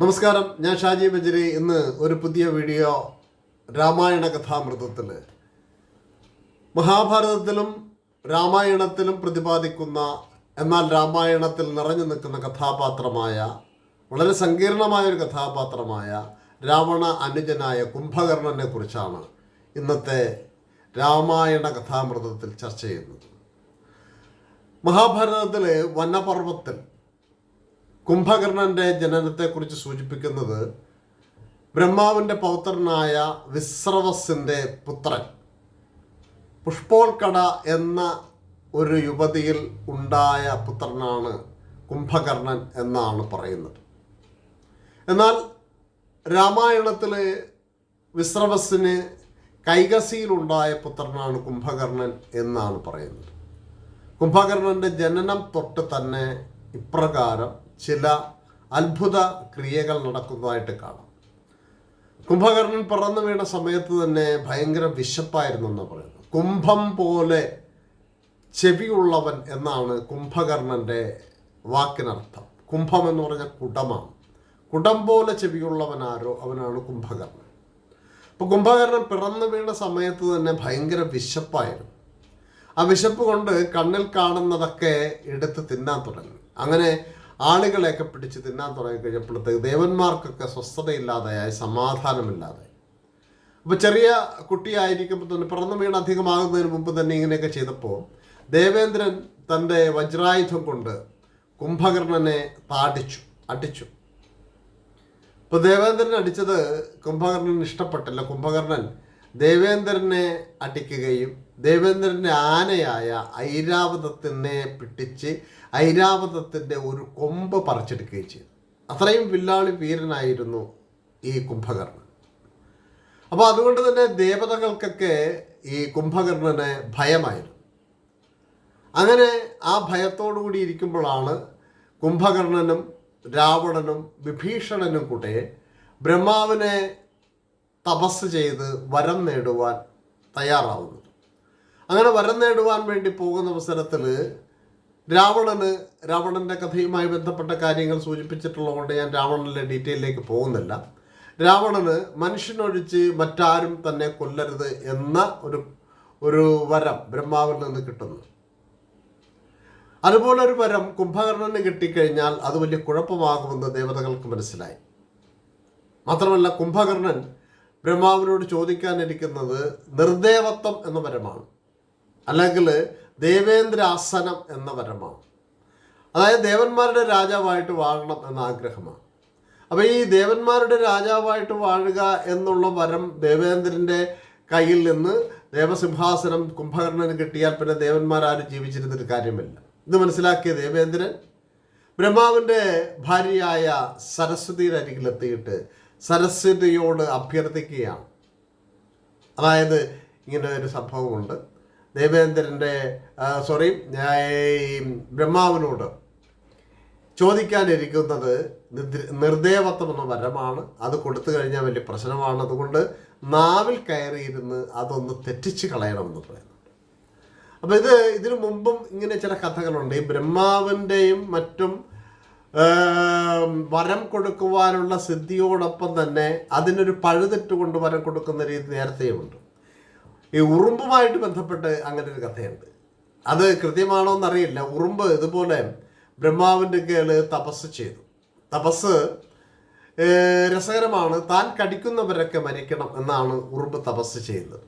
നമസ്കാരം ഞാൻ ഷാജി ബജരി ഇന്ന് ഒരു പുതിയ വീഡിയോ രാമായണ കഥാമൃതത്തിൽ. മഹാഭാരതത്തിലും രാമായണത്തിലും പ്രതിപാദിക്കുന്ന എന്നാൽ രാമായണത്തിൽ നിറഞ്ഞു നിൽക്കുന്ന കഥാപാത്രമായ വളരെ സങ്കീർണമായ ഒരു കഥാപാത്രമായ രാവണ അനുജനായ കുംഭകർണനെ കുറിച്ചാണ് ഇന്നത്തെ രാമായണ കഥാമൃതത്തിൽ ചർച്ച ചെയ്യുന്നത്. മഹാഭാരതത്തിലെ വനപർവത്തിൽ കുംഭകർണന്റെ ജനനത്തെക്കുറിച്ച് സൂചിപ്പിക്കുന്നത് ബ്രഹ്മാവിന്റെ പൗത്രനായ വിശ്രവസിന്റെ പുത്രൻ. പുഷ്പോൾക്കട എന്ന ഒരു യുവതിയിൽ ഉണ്ടായ പുത്രനാണ് കുംഭകർണൻ എന്നാണ് പറയുന്നത്. എന്നാൽ രാമായണത്തിൽ വിശ്രവസിന് കൈകസിയിലുണ്ടായ പുത്രനാണ് കുംഭകർണൻ എന്നാണ് പറയുന്നത്. കുംഭകർണന്റെ ജനനം തൊട്ട് തന്നെ ഇപ്രകാരം ചില അത്ഭുത ക്രിയകൾ നടക്കുന്നതായിട്ട് കാണാം. കുംഭകർണൻ പറന്നു വീണ സമയത്ത് തന്നെ ഭയങ്കര വിശപ്പായിരുന്നു എന്ന് പറയുന്നു. കുംഭം പോലെ ചെവിയുള്ളവൻ എന്നാണ് കുംഭകർണന്റെ വാക്കിനർത്ഥം. കുംഭം എന്ന് പറഞ്ഞ കുടമാണ്. കുടം പോലെ ചെവിയുള്ളവൻ ആരോ അവനാണ് കുംഭകർണൻ. അപ്പോൾ കുംഭകർണൻ പിറന്നു വീണ സമയത്ത് തന്നെ ഭയങ്കര വിശപ്പായിരുന്നു. ആ വിശപ്പ് കൊണ്ട് കണ്ണിൽ കാണുന്നതൊക്കെ എടുത്ത് തിന്നാൻ തുടങ്ങി. അങ്ങനെ ആളുകളെയൊക്കെ പിടിച്ച് തിന്നാൻ തുടങ്ങിക്കഴിഞ്ഞപ്പോഴത്തേക്ക് ദേവന്മാർക്കൊക്കെ സ്വസ്ഥതയില്ലാതെയായി സമാധാനമില്ലാതെ അപ്പോൾ ചെറിയ കുട്ടിയായിരിക്കുമ്പോൾ തന്നെ പിറന്നു വീണ് അധികമാകുന്നതിന് മുമ്പ് തന്നെ ഇങ്ങനെയൊക്കെ ചെയ്തപ്പോൾ ദേവേന്ദ്രൻ തന്റെ വജ്രായുധം കൊണ്ട് കുംഭകർണനെ താടിച്ചു അടിച്ചു. ഇപ്പോൾ ദേവേന്ദ്രൻ അടിച്ചത് കുംഭകർണൻ ഇഷ്ടപ്പെട്ടില്ല. കുംഭകർണൻ ദേവേന്ദ്രനെ അടിക്കുകയും ദേവേന്ദ്രന്റെ ആനയായ ഐരാവതത്തിനെ പിടിച്ച് ഐരാവതത്തിന്റെ ഒരു കൊമ്പ് പറിച്ചെടുക്കുകയും ചെയ്തു. അത്രയും വില്ലാളി വീരനായിരുന്നു ഈ കുംഭകർണൻ. അപ്പോൾ അതുകൊണ്ട് തന്നെ ദേവതകൾക്കൊക്കെ ഈ കുംഭകർണന് ഭയമായിരുന്നു. അങ്ങനെ ആ ഭയത്തോടു കൂടി ഇരിക്കുമ്പോഴാണ് കുംഭകർണനും രാവണനും വിഭീഷണനും കൂടെ ബ്രഹ്മാവിനെ തപസ് ചെയ്ത് വരം നേടുവാൻ തയ്യാറാവുന്നത്. അങ്ങനെ വരം നേടുവാൻ വേണ്ടി പോകുന്ന അവസരത്തിൽ രാവണന് രാവണന്റെ കഥയുമായി ബന്ധപ്പെട്ട കാര്യങ്ങൾ സൂചിപ്പിച്ചിട്ടുള്ളതുകൊണ്ട് ഞാൻ രാവണന്റെ ഡീറ്റെയിലേക്ക് പോകുന്നില്ല. രാവണന് മനുഷ്യനൊഴിച്ച് മറ്റാരും തന്നെ കൊല്ലരുത് എന്ന ഒരു ഒരു വരം ബ്രഹ്മാവിൽ നിന്ന് കിട്ടുന്നു. അതുപോലെ ഒരു വരം കുംഭകർണന് കിട്ടിക്കഴിഞ്ഞാൽ അത് വലിയ കുഴപ്പമാകുമെന്ന് ദേവതകൾക്ക് മനസ്സിലായി. മാത്രമല്ല കുംഭകർണൻ ബ്രഹ്മാവിനോട് ചോദിക്കാനിരിക്കുന്നത് നിർദേവത്വം എന്ന വരമാണ്. അല്ലെങ്കിൽ ദേവേന്ദ്രാസനം എന്ന വരമാണ് അതായത് ദേവന്മാരുടെ രാജാവായിട്ട് വാഴണം എന്ന ആഗ്രഹമാണ്. അപ്പോൾ ഈ ദേവന്മാരുടെ രാജാവായിട്ട് വാഴുക എന്നുള്ള വരം ദേവേന്ദ്രന്റെ കയ്യിൽ നിന്ന് ദേവസിംഹാസനം കുംഭകർണന് കിട്ടിയാൽ പിന്നെ ദേവന്മാരാരും ജീവിച്ചിരുന്നൊരു കാര്യമില്ല. ഇത് മനസ്സിലാക്കിയ ദേവേന്ദ്രൻ ബ്രഹ്മാവിന്റെ ഭാര്യയായ സരസ്വതിയുടെ അരികിലെത്തിയിട്ട് സരസ്വതിയോട് അഭ്യർത്ഥിക്കുകയാണ്. അതായത് ഇങ്ങനെ ഒരു സംഭവമുണ്ട്. ദേവേന്ദ്രന്റെ സോറി ബ്രഹ്മാവിനോട് ചോദിക്കാനിരിക്കുന്നത് നിർദേവത്വം എന്ന വരമാണ്. അത് കൊടുത്തു കഴിഞ്ഞാൽ വലിയ പ്രശ്നമാണ്. അതുകൊണ്ട് നാവിൽ കയറിയിരുന്ന് അതൊന്ന് തെറ്റിച്ച് കളയണമെന്ന് പറയുന്നു. അപ്പോൾ ഇത് ഇതിനു മുമ്പും ഇങ്ങനെ ചില കഥകളുണ്ട്. ഈ ബ്രഹ്മാവിന്റെയും മറ്റും വരം കൊടുക്കുവാനുള്ള സിദ്ധിയോടൊപ്പം തന്നെ അതിനൊരു പഴുതിട്ട് കൊണ്ട് വരം കൊടുക്കുന്ന രീതി നേരത്തെയുമുണ്ട്. ഈ ഉറുമ്പുമായിട്ട് ബന്ധപ്പെട്ട് അങ്ങനെ ഒരു കഥയുണ്ട്. അത് കൃത്യമാണോ എന്നറിയില്ല. ഉറുമ്പ് ഇതുപോലെ ബ്രഹ്മാവിന്റെ കേൾ തപസ് ചെയ്തു. തപസ് രസകരമാണ്. താൻ കടിക്കുന്നവരൊക്കെ മരിക്കണം എന്നാണ് ഉറുമ്പ് തപസ് ചെയ്യുന്നത്.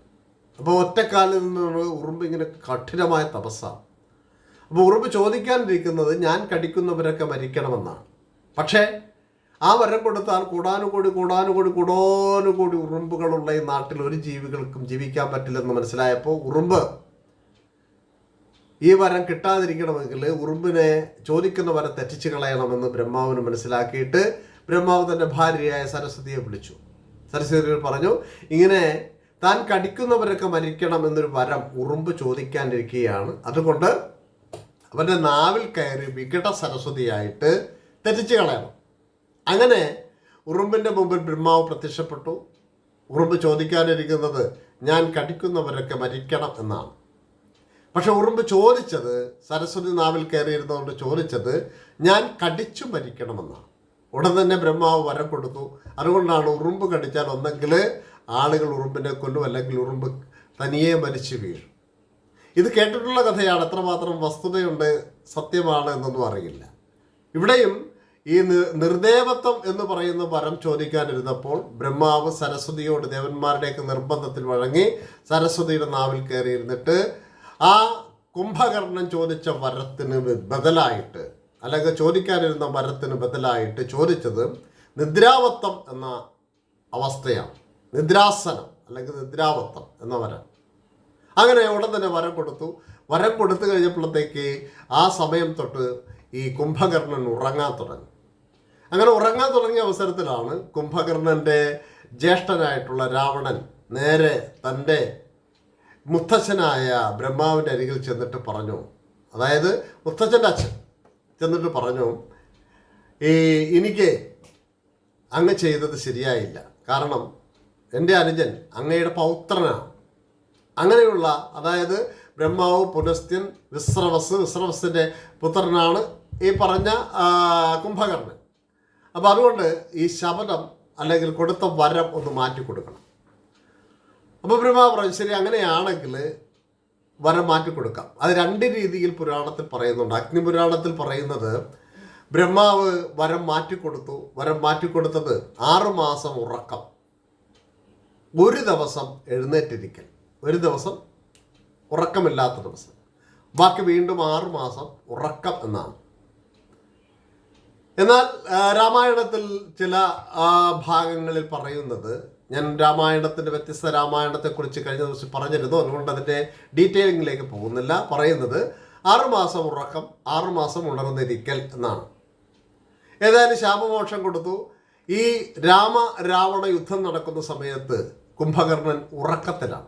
അപ്പോൾ ഒറ്റക്കാലിൽ നിന്നുള്ള ഉറുമ്പ് ഇങ്ങനെ കഠിനമായ തപസ്സാണ്. അപ്പോൾ ഉറുമ്പ് ചോദിക്കാനിരിക്കുന്നത് ഞാൻ കടിക്കുന്നവരൊക്കെ മരിക്കണമെന്നാണ്. പക്ഷേ ആ വരം കൊടുത്താൽ കൂടാനുകൂടി കൂടാനുകൂടി കൂടാനുകൂടി ഉറുമ്പുകളുള്ള ഈ നാട്ടിൽ ഒരു ജീവികൾക്കും ജീവിക്കാൻ പറ്റില്ലെന്ന് മനസ്സിലായപ്പോൾ ഉറുമ്പ്. ഈ വരം കിട്ടാതിരിക്കണമെങ്കിൽ ഉറുമ്പിനെ ചോദിക്കുന്ന വരം തെറ്റിച്ച് കളയണമെന്ന് ബ്രഹ്മാവിന് മനസ്സിലാക്കിയിട്ട് ബ്രഹ്മാവ് തന്റെ ഭാര്യയായ സരസ്വതിയെ വിളിച്ചു. സരസ്വതി പറഞ്ഞു ഇങ്ങനെ താൻ കടിക്കുന്നവരൊക്കെ മരിക്കണം എന്നൊരു വരം ഉറുമ്പ് ചോദിക്കാനിരിക്കുകയാണ്. അതുകൊണ്ട് അവന്റെ നാവിൽ കയറി വികട സരസ്വതിയായിട്ട് തെറ്റിച്ച് കളയണം. അങ്ങനെ ഉറുമ്പിന്റെ മുമ്പിൽ ബ്രഹ്മാവ് പ്രത്യക്ഷപ്പെട്ടു. ഉറുമ്പ് ചോദിക്കാനിരിക്കുന്നത് ഞാൻ കടിക്കുന്നവരൊക്കെ മരിക്കണം എന്നാണ്. പക്ഷെ ഉറുമ്പ് ചോദിച്ചത് സരസ്വതി നാവിൽ കയറിയിരുന്നതുകൊണ്ട് ചോദിച്ചത് ഞാൻ കടിച്ചു മരിക്കണമെന്നാണ്. ഉടൻ തന്നെ ബ്രഹ്മാവ് വരം കൊടുത്തു. അതുകൊണ്ടാണ് ഉറുമ്പ് കടിച്ചാൽ ഒന്നെങ്കിൽ ആളുകൾ ഉറുമ്പിനെ കൊല്ലും അല്ലെങ്കിൽ ഉറുമ്പ് തനിയെ മരിച്ചു വീഴും. ഇത് കേട്ടിട്ടുള്ള കഥയാണ്. എത്രമാത്രം വസ്തുതയുണ്ട് സത്യമാണ് എന്നൊന്നും അറിയില്ല. ഇവിടെയും ഈ നിർദേവത്വം എന്ന് പറയുന്ന വരം ചോദിക്കാനിരുന്നപ്പോൾ ബ്രഹ്മാവ് സരസ്വതിയോട് ദേവന്മാരുടെയൊക്കെ നിർബന്ധത്തിൽ വഴങ്ങി സരസ്വതിയുടെ നാവിൽ കയറിയിരുന്നിട്ട് ആ കുംഭകർണൻ ചോദിച്ച വരത്തിന് ബദലായിട്ട് അല്ലെങ്കിൽ ചോദിക്കാനിരുന്ന വരത്തിന് ബദലായിട്ട് ചോദിച്ചത് നിദ്രാവത്വം എന്ന അവസ്ഥയാണ്. നിദ്രാസനം അല്ലെങ്കിൽ നിദ്രാവത്വം എന്ന വരം. അങ്ങനെ ഉടൻ തന്നെ വരം കൊടുത്തു. വരം കൊടുത്തു കഴിഞ്ഞപ്പോഴത്തേക്ക് ആ സമയം തൊട്ട് ഈ കുംഭകർണൻ ഉറങ്ങാൻ തുടങ്ങി. അങ്ങനെ ഉറങ്ങാൻ തുടങ്ങിയ അവസരത്തിലാണ് കുംഭകർണന്റെ ജ്യേഷ്ഠനായിട്ടുള്ള രാവണൻ നേരെ തന്റെ മുത്തച്ഛനായ ബ്രഹ്മാവിന്റെ അരികിൽ ചെന്നിട്ട് പറഞ്ഞു. അതായത് മുത്തച്ഛന്റെ അച്ഛൻ ചെന്നിട്ട് പറഞ്ഞു ഈ എനിക്ക് അങ്ങ് ചെയ്തത് ശരിയായില്ല. കാരണം എന്റെ അനുജൻ അങ്ങയുടെ പൗത്രനാണ്. അങ്ങനെയുള്ള അതായത് ബ്രഹ്മാവ് പുനസ്ത്യൻ വിശ്രവസ് വിശ്രവസിന്റെ പുത്രനാണ് ഈ പറഞ്ഞ കുംഭകർണൻ. അപ്പോൾ അതുകൊണ്ട് ഈ ശബദം അല്ലെങ്കിൽ കൊടുത്ത വരം ഒന്ന് മാറ്റി കൊടുക്കണം. അപ്പോൾ ബ്രഹ്മാവ് പറഞ്ഞു ശരി അങ്ങനെയാണെങ്കിൽ വരം മാറ്റി കൊടുക്കാം. അത് രണ്ട് രീതിയിൽ പുരാണത്തിൽ പറയുന്നുണ്ട്. അഗ്നിപുരാണത്തിൽ പറയുന്നത് ബ്രഹ്മാവ് വരം മാറ്റി കൊടുത്തു. വരം മാറ്റിക്കൊടുത്തത് കൊടുത്തത് മാസം ഉറക്കം. ഒരു ദിവസം എഴുന്നേറ്റിരിക്കൽ. ഒരു ദിവസം ഉറക്കമില്ലാത്ത ദിവസം. ബാക്കി വീണ്ടും ആറുമാസം ഉറക്കം എന്നാണ്. എന്നാൽ രാമായണത്തിൽ ചില ഭാഗങ്ങളിൽ പറയുന്നത് ഞാൻ രാമായണത്തിന്റെ വ്യത്യസ്ത രാമായണത്തെക്കുറിച്ച് കഴിഞ്ഞ ദിവസം പറഞ്ഞിരുന്നു. അതുകൊണ്ട് അതിന്റെ ഡീറ്റെയിലിങ്ങിലേക്ക് പോകുന്നില്ല. പറയുന്നത് ആറുമാസം ഉറക്കം ആറുമാസം ഉണർന്നിരിക്കൽ എന്നാണ്. ഏതായാലും ശാപമോക്ഷം കൊടുത്തു. ഈ രാമ രാവണ യുദ്ധം നടക്കുന്ന സമയത്ത് കുംഭകർണൻ ഉറക്കത്തിലാണ്.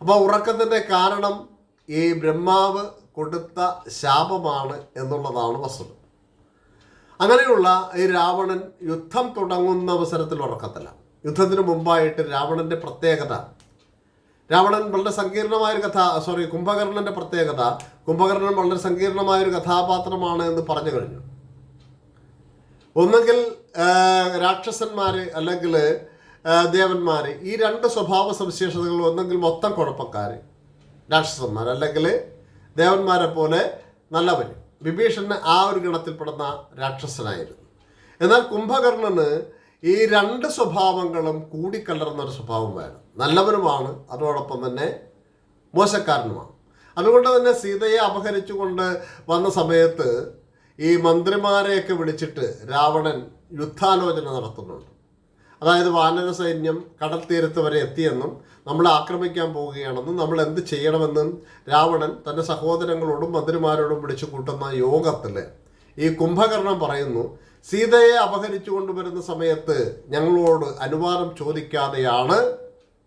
അപ്പോൾ ഉറക്കത്തിന്റെ കാരണം ഈ ബ്രഹ്മാവ് കൊടുത്ത ശാപമാണ് എന്നുള്ളതാണ് വസ്തുത. അങ്ങനെയുള്ള ഈ രാവണൻ യുദ്ധം തുടങ്ങുന്ന അവസരത്തിൽ ഉറക്കത്തില്ല. യുദ്ധത്തിന് മുമ്പായിട്ട് രാവണന്റെ പ്രത്യേകത. രാവണൻ വളരെ സങ്കീർണമായൊരു കഥ സോറി കുംഭകർണന്റെ പ്രത്യേകത. കുംഭകർണൻ വളരെ സങ്കീർണമായൊരു കഥാപാത്രമാണ് എന്ന് പറഞ്ഞു കഴിഞ്ഞു. ഒന്നുകിൽ രാക്ഷസന്മാർ അല്ലെങ്കിൽ ദേവന്മാർ ഈ രണ്ട് സ്വഭാവ സവിശേഷതകൾ ഒന്നെങ്കിൽ മൊത്തം കുഴപ്പക്കാർ രാക്ഷസന്മാർ അല്ലെങ്കിൽ ദേവന്മാരെ പോലെ നല്ലവർ വിഭീഷണന് ആ ഒരു ഗണത്തിൽപ്പെടുന്ന രാക്ഷസനായിരുന്നു. എന്നാൽ കുംഭകർണന് ഈ രണ്ട് സ്വഭാവങ്ങളും കൂടിക്കലർന്ന ഒരു വേണം നല്ലവനുമാണ് അതോടൊപ്പം തന്നെ മോശക്കാരനുമാണ്. അതുകൊണ്ട് തന്നെ സീതയെ അപഹരിച്ചുകൊണ്ട് വന്ന സമയത്ത് ഈ മന്ത്രിമാരെയൊക്കെ വിളിച്ചിട്ട് രാവണൻ യുദ്ധാലോചന നടത്തുന്നുണ്ട്. അതായത് വാനര സൈന്യം കടൽ തീരത്ത് വരെ എത്തിയെന്നും നമ്മൾ ആക്രമിക്കാൻ പോവുകയാണെന്നും നമ്മൾ എന്ത് ചെയ്യണമെന്നും രാവണൻ തന്റെ സഹോദരങ്ങളോടും മന്ത്രിമാരോടും വിളിച്ചു കൂട്ടുന്ന യോഗത്തിൽ ഈ കുംഭകർണം പറയുന്നു സീതയെ അപഹരിച്ചു കൊണ്ടുവരുന്ന സമയത്ത് ഞങ്ങളോട് അനുവാദം ചോദിക്കാതെയാണ്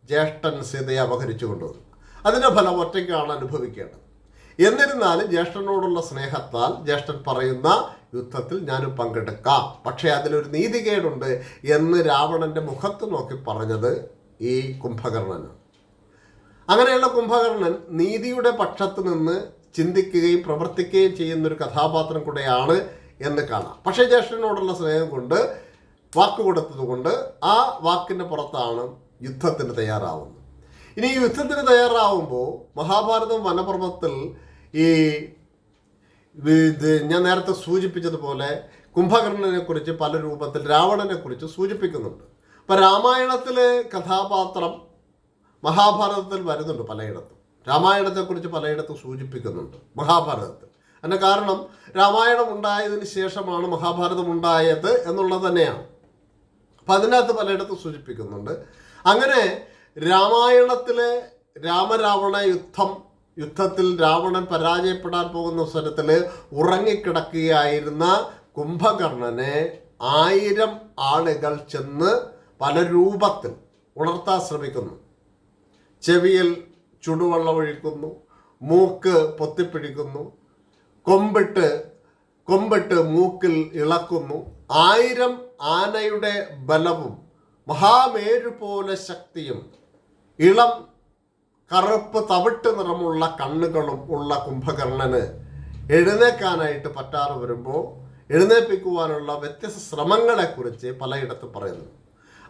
ജ്യേഷ്ഠൻ സീതയെ അപഹരിച്ചു കൊണ്ടുവന്നത് അതിന്റെ ഫലം ഒറ്റയ്ക്കാണ് അനുഭവിക്കേണ്ടത്. എന്നിരുന്നാലും ജ്യേഷ്ഠനോടുള്ള സ്നേഹത്താൽ ജ്യേഷ്ഠൻ പറയുന്ന യുദ്ധത്തിൽ ഞാനും പങ്കെടുക്കാം. പക്ഷേ അതിലൊരു നീതികേടുണ്ട് എന്ന് രാവണന്റെ മുഖത്ത് നോക്കി പറഞ്ഞത് ഈ കുംഭകർണനാണ്. അങ്ങനെയുള്ള കുംഭകർണൻ നീതിയുടെ പക്ഷത്ത് നിന്ന് ചിന്തിക്കുകയും പ്രവർത്തിക്കുകയും ചെയ്യുന്നൊരു കഥാപാത്രം കൂടെയാണ് എന്ന് കാണാം. പക്ഷേ ജ്യേഷ്ഠനോടുള്ള സ്നേഹം കൊണ്ട് വാക്ക് കൊടുത്തതുകൊണ്ട് ആ വാക്കിന്റെ പുറത്താണ് യുദ്ധത്തിന് തയ്യാറാവുന്നത്. ഇനി യുദ്ധത്തിന് തയ്യാറാവുമ്പോൾ മഹാഭാരതം വനപർവത്തിൽ ഈ ഞാൻ നേരത്തെ സൂചിപ്പിച്ചതുപോലെ കുംഭകർണനെ കുറിച്ച് പല രൂപത്തിൽ രാവണനെ കുറിച്ച് സൂചിപ്പിക്കുന്നുണ്ട്. അപ്പം രാമായണത്തിലെ കഥാപാത്രം മഹാഭാരതത്തിൽ വരുന്നുണ്ട് പലയിടത്തും. രാമായണത്തെക്കുറിച്ച് പലയിടത്തും സൂചിപ്പിക്കുന്നുണ്ട് മഹാഭാരതത്തിൽ. അതിന്റെ കാരണം രാമായണം ഉണ്ടായതിന് ശേഷമാണ് മഹാഭാരതം ഉണ്ടായത് എന്നുള്ളത് തന്നെയാണ്. അപ്പം അതിനകത്ത് പലയിടത്തും സൂചിപ്പിക്കുന്നുണ്ട്. അങ്ങനെ രാമായണത്തിലെ രാമരാവണ യുദ്ധം യുദ്ധത്തിൽ രാവണൻ പരാജയപ്പെടാൻ പോകുന്ന അവസരത്തിൽ ഉറങ്ങിക്കിടക്കുകയായിരുന്ന കുംഭകർണനെ ആയിരം ആളുകൾ ചെന്ന് പല രൂപത്തിൽ ഉണർത്താൻ ശ്രമിക്കുന്നു. ചെവിയിൽ ചുടുവെള്ളം ഒഴിക്കുന്നു മൂക്ക് പൊത്തിപ്പിടിക്കുന്നു കൊമ്പിട്ട് കൊമ്പിട്ട് മൂക്കിൽ ഇളക്കുന്നു. ആയിരം ആനയുടെ ബലവും മഹാമേരു പോലെ ശക്തിയും ഇളം കറുപ്പ് തവിട്ട് നിറമുള്ള കണ്ണുകളും ഉള്ള കുംഭകർണന് എഴുന്നേക്കാനായിട്ട് പറ്റാറ് വരുമ്പോൾ എഴുന്നേൽപ്പിക്കുവാനുള്ള വ്യത്യസ്ത ശ്രമങ്ങളെക്കുറിച്ച് പലയിടത്ത് പറയുന്നു.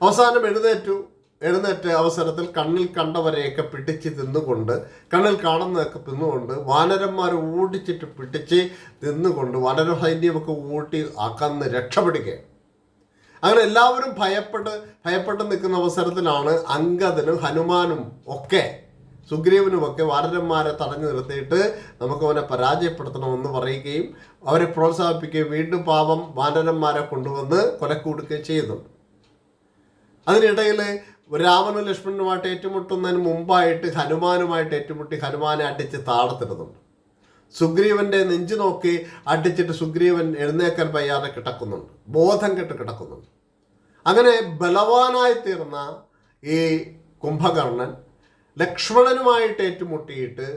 അവസാനം എഴുന്നേറ്റു. എഴുന്നേറ്റ അവസരത്തിൽ കണ്ണിൽ കണ്ടവരെയൊക്കെ പിടിച്ച് തിന്നുകൊണ്ട് കണ്ണിൽ കാണുന്നതൊക്കെ തിന്നുകൊണ്ട് വാനരന്മാർ ഓടിച്ചിട്ട് പിടിച്ച് തിന്നുകൊണ്ട് വാനര സൈന്യമൊക്കെ ഓട്ടി അകന്ന് രക്ഷപ്പെടുകയാണ്. അങ്ങനെ എല്ലാവരും ഭയപ്പെട്ട് ഭയപ്പെട്ട് നിൽക്കുന്ന അവസരത്തിലാണ് അങ്കദനും ഹനുമാനും ഒക്കെ സുഗ്രീവനുമൊക്കെ വാനരന്മാരെ തടഞ്ഞു നിർത്തിയിട്ട് നമുക്ക് അവനെ പരാജയപ്പെടുത്തണമെന്ന് പറയുകയും അവരെ പ്രോത്സാഹിപ്പിക്കുകയും വീണ്ടും പാപം വാനരന്മാരെ കൊണ്ടുവന്ന് കൊലക്കൂടുകയും ചെയ്യുന്നു അതിനിടയിൽ രാമനും ലക്ഷ്മണനുമായിട്ട് ഏറ്റുമുട്ടുന്നതിന് മുമ്പായിട്ട് ഹനുമാനുമായിട്ട് ഏറ്റുമുട്ടി ഹനുമാനെ അടിച്ച് താടത്തിടുന്നുണ്ട് സുഗ്രീവന്റെ നെഞ്ചു നോക്കി അടിച്ചിട്ട് സുഗ്രീവൻ എഴുന്നേക്കാൻ വയ്യാതെ കിടക്കുന്നുണ്ട്. ബോധം കെട്ട് കിടക്കുന്നുണ്ട്. അങ്ങനെ ബലവാനായി തീർന്ന ഈ കുംഭകർണൻ ലക്ഷ്മണനുമായിട്ട് ഏറ്റുമുട്ടിയിട്ട്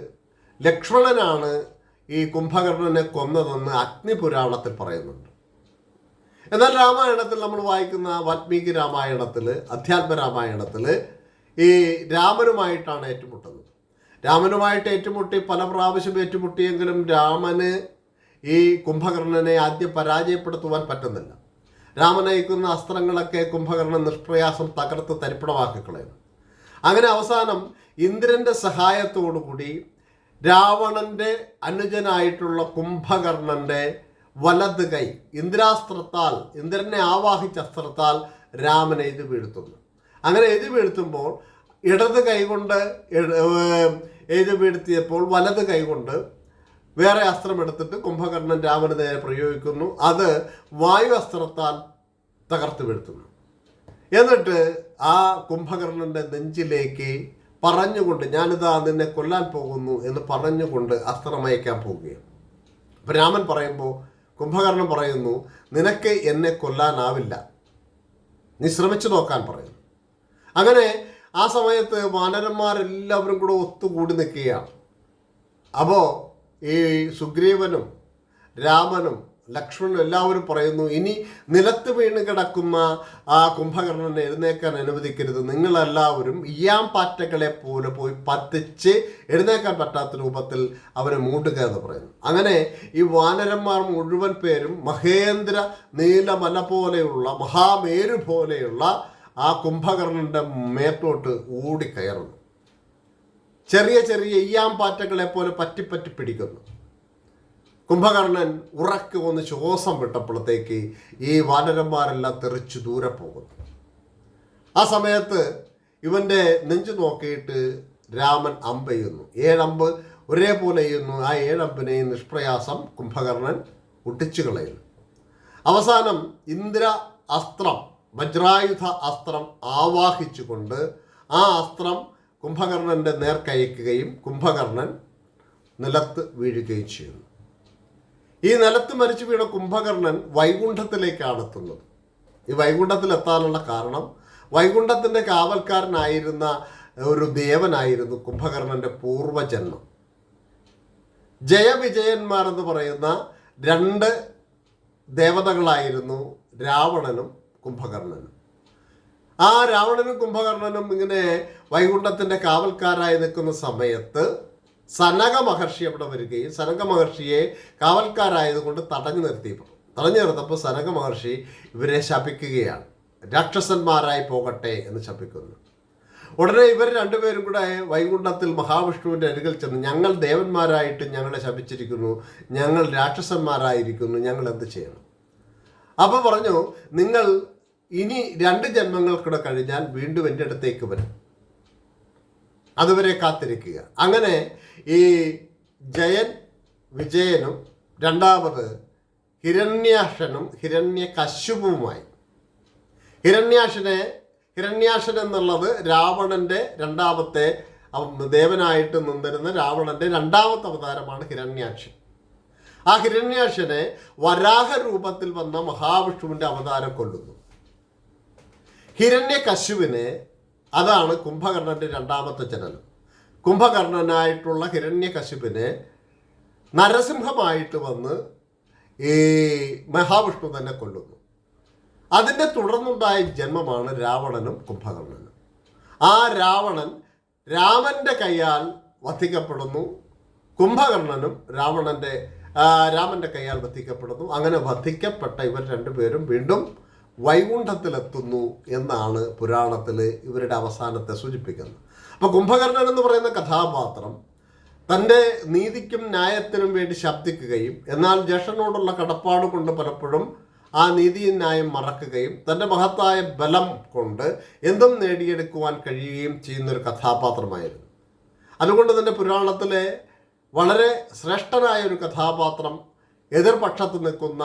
ലക്ഷ്മണനാണ് ഈ കുംഭകർണനെ കൊന്നതെന്ന് അഗ്നിപുരാണത്തിൽ പറയുന്നുണ്ട്. എന്നാൽ രാമായണത്തിൽ നമ്മൾ വായിക്കുന്ന വാൽമീകി രാമായണത്തിൽ അധ്യാത്മ രാമായണത്തിൽ ഈ രാമനുമായിട്ടാണ് ഏറ്റുമുട്ടുന്നത്. രാമനുമായിട്ട് ഏറ്റുമുട്ടി പല പ്രാവശ്യം ഏറ്റുമുട്ടിയെങ്കിലും രാമന് ഈ കുംഭകർണനെ ആദ്യം പരാജയപ്പെടുത്തുവാൻ പറ്റുന്നില്ല. രാമൻ അയക്കുന്ന അസ്ത്രങ്ങളൊക്കെ കുംഭകർണൻ നിഷ്പ്രയാസം തകർത്ത് തരിപ്പണമാക്കി കളയുന്നു അങ്ങനെ അവസാനം ഇന്ദ്രന്റെ സഹായത്തോടുകൂടി രാവണന്റെ അനുജനായിട്ടുള്ള കുംഭകർണന്റെ വലത് കൈ ഇന്ദ്രാസ്ത്രത്താൽ ഇന്ദ്രനെ ആവാഹിച്ച അസ്ത്രത്താൽ രാമനെ ഇത് വീഴ്ത്തുന്നു. അങ്ങനെ ഇത് വീഴ്ത്തുമ്പോൾ ഇടത് കൈകൊണ്ട് എഴുതി വീഴ്ത്തിയപ്പോൾ വലത് കൈകൊണ്ട് വേറെ അസ്ത്രം എടുത്തിട്ട് കുംഭകർണൻ രാമന് നേരെ പ്രയോഗിക്കുന്നു. അത് വായു അസ്ത്രത്താൽ തകർത്ത് വീഴ്ത്തുന്നു. എന്നിട്ട് ആ കുംഭകർണന്റെ നെഞ്ചിലേക്ക് പറഞ്ഞുകൊണ്ട് ഞാനിതാ നിന്നെ കൊല്ലാൻ പോകുന്നു എന്ന് പറഞ്ഞുകൊണ്ട് അസ്ത്രമയക്കാൻ പോവുകയാണ്. അപ്പം രാമൻ പറയുമ്പോൾ കുംഭകർണൻ പറയുന്നു നിനക്ക് എന്നെ കൊല്ലാനാവില്ല. നീ ശ്രമിച്ചു നോക്കാൻ പറയുന്നു. അങ്ങനെ ആ സമയത്ത് വാനരന്മാരെല്ലാവരും കൂടെ ഒത്തുകൂടി നിൽക്കുകയാണ്. അപ്പോൾ ഈ സുഗ്രീവനും രാമനും ലക്ഷ്മണനും എല്ലാവരും പറയുന്നു ഇനി നിലത്ത് വീണ് കിടക്കുന്ന ആ കുംഭകർണനെ എഴുന്നേക്കാൻ അനുവദിക്കരുത്. നിങ്ങളെല്ലാവരും ഇയാം പാറ്റകളെ പോലെ പോയി പത്തിച്ച് എഴുന്നേക്കാൻ പറ്റാത്ത രൂപത്തിൽ അവരെ മൂടുക എന്ന് പറയുന്നു. അങ്ങനെ ഈ വാനരന്മാർ മുഴുവൻ പേരും മഹേന്ദ്ര നീലമല പോലെയുള്ള മഹാമേരു പോലെയുള്ള ആ കുംഭകർണന്റെ മേത്തോട്ട് ഓടി കയറുന്നു. ചെറിയ ചെറിയ ഇയാം പാറ്റകളെ പോലെ പറ്റിപ്പറ്റി പിടിക്കുന്നു. കുംഭകർണൻ ഉറക്കെ ഒന്ന് ശ്വാസം വിട്ടപ്പോഴത്തേക്ക് ഈ വാനരന്മാരെല്ലാം തെറിച്ചു ദൂരെ പോകുന്നു. ആ സമയത്ത് ഇവന്റെ നെഞ്ചു നോക്കിയിട്ട് രാമൻ അമ്പെയ്യുന്നു. ഏഴമ്പ് ഒരേപോലെ ചെയ്യുന്നു. ആ ഏഴമ്പിനെ നിഷ്പ്രയാസം കുംഭകർണൻ ഒട്ടിച്ചു കളയുന്നു. അവസാനം ഇന്ദ്ര അസ്ത്രം വജ്രായുധ അസ്ത്രം ആവാഹിച്ചുകൊണ്ട് ആ അസ്ത്രം കുംഭകർണന്റെ നേർക്കയക്കുകയും കുംഭകർണൻ നിലത്ത് വീഴുകയും ചെയ്യുന്നു ഈ നിലത്ത് മരിച്ചു വീണ കുംഭകർണൻ വൈകുണ്ഠത്തിലേക്കാണ് എത്തുന്നത്. ഈ വൈകുണ്ഠത്തിൽ എത്താനുള്ള കാരണം വൈകുണ്ഠത്തിന്റെ കാവൽക്കാരനായിരുന്ന ഒരു ദേവനായിരുന്നു കുംഭകർണന്റെ പൂർവജന്മം ജയവിജയന്മാർ എന്ന് പറയുന്ന രണ്ട് ദേവതകളായിരുന്നു രാവണനും കുംഭകർണനും. ആ രാവണനും കുംഭകർണനും ഇങ്ങനെ വൈകുണ്ഠത്തിന്റെ കാവൽക്കാരായി നിൽക്കുന്ന സമയത്ത് സനക മഹർഷി അവിടെ വരികയും സനക മഹർഷിയെ കാവൽക്കാരായതുകൊണ്ട് തടഞ്ഞു നിർത്തിയപ്പോൾ തടഞ്ഞു നിർത്തപ്പോൾ സനക മഹർഷി ഇവരെ ശപിക്കുകയാണ്. രാക്ഷസന്മാരായി പോകട്ടെ എന്ന് ശപിക്കുന്നു. ഉടനെ ഇവർ രണ്ടുപേരും കൂടെ വൈകുണ്ഠത്തിൽ മഹാവിഷ്ണുവിന്റെ അരികിൽ ചെന്ന് ഞങ്ങൾ ദേവന്മാരായിട്ട് ഞങ്ങളെ ശപിച്ചിരിക്കുന്നു ഞങ്ങൾ രാക്ഷസന്മാരായിരിക്കുന്നു ഞങ്ങൾ എന്ത് ചെയ്യണം? അപ്പോൾ പറഞ്ഞു നിങ്ങൾ ഇനി രണ്ട് ജന്മങ്ങൾ കൂടെ കഴിഞ്ഞാൽ വീണ്ടും എന്റെ അടുത്തേക്ക് വരും. അതുവരെ കാത്തിരിക്കുക. അങ്ങനെ ഈ ജയൻ വിജയനും രണ്ടാമത് ഹിരണ്യാക്ഷനും ഹിരണ്യകശുപുവുമായി ഹിരണ്യാക്ഷനെ ഹിരണ്യാക്ഷൻ എന്നുള്ളത് രാവണന്റെ രണ്ടാമത്തെ ദേവനായിട്ട് നിന്നിരുന്ന രാവണന്റെ രണ്ടാമത്തെ അവതാരമാണ് ഹിരണ്യാക്ഷൻ ആ ഹിരണ്യാക്ഷനെ വരാഹ രൂപത്തിൽ വന്ന മഹാവിഷ്ണുവിന്റെ അവതാരം കൊല്ലുന്നു. ഹിരണ്യകശുവിനെ അതാണ് കുംഭകർണന്റെ രണ്ടാമത്തെ ജനനം. കുംഭകർണനായിട്ടുള്ള ഹിരണ്യകശുവിനെ നരസിംഹമായിട്ട് വന്ന് ഈ മഹാവിഷ്ണു തന്നെ കൊല്ലുന്നു. അതിന്റെ തുടർന്നുണ്ടായ ജന്മമാണ് രാവണനും കുംഭകർണനും. ആ രാവണൻ രാമന്റെ കയ്യാൽ വധിക്കപ്പെടുന്നു. കുംഭകർണനും രാവണന്റെ രാമന്റെ കയ്യാൽ വധിക്കപ്പെടുന്നു. അങ്ങനെ വധിക്കപ്പെട്ട ഇവർ രണ്ടുപേരും വീണ്ടും വൈകുണ്ഠത്തിലെത്തുന്നു എന്നാണ് പുരാണത്തിൽ ഇവരുടെ അവസാനത്തെ സൂചിപ്പിക്കുന്നത്. അപ്പോൾ കുംഭകർണൻ എന്ന് പറയുന്ന കഥാപാത്രം തന്റെ നീതിക്കും ന്യായത്തിനും വേണ്ടി ശബ്ദിക്കുകയും എന്നാൽ ജഷനോടുള്ള കടപ്പാട് കൊണ്ട് പലപ്പോഴും ആ നീതിയും ന്യായം മറക്കുകയും തന്റെ മഹത്തായ ബലം കൊണ്ട് എന്തും നേടിയെടുക്കുവാൻ കഴിയുകയും ചെയ്യുന്നൊരു കഥാപാത്രമായിരുന്നു. അതുകൊണ്ട് തന്നെ പുരാണത്തിലെ വളരെ ശ്രേഷ്ഠനായ ഒരു കഥാപാത്രം എതിർപക്ഷത്ത് നിൽക്കുന്ന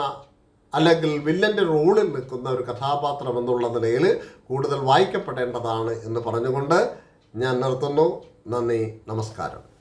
അല്ലെങ്കിൽ വില്ലന്റെ റോളിൽ നിൽക്കുന്ന ഒരു കഥാപാത്രം എന്നുള്ള നിലയിൽ കൂടുതൽ വായിക്കപ്പെടേണ്ടതാണ് എന്ന് പറഞ്ഞുകൊണ്ട് ഞാൻ നിർത്തുന്നു. നന്ദി നമസ്കാരം.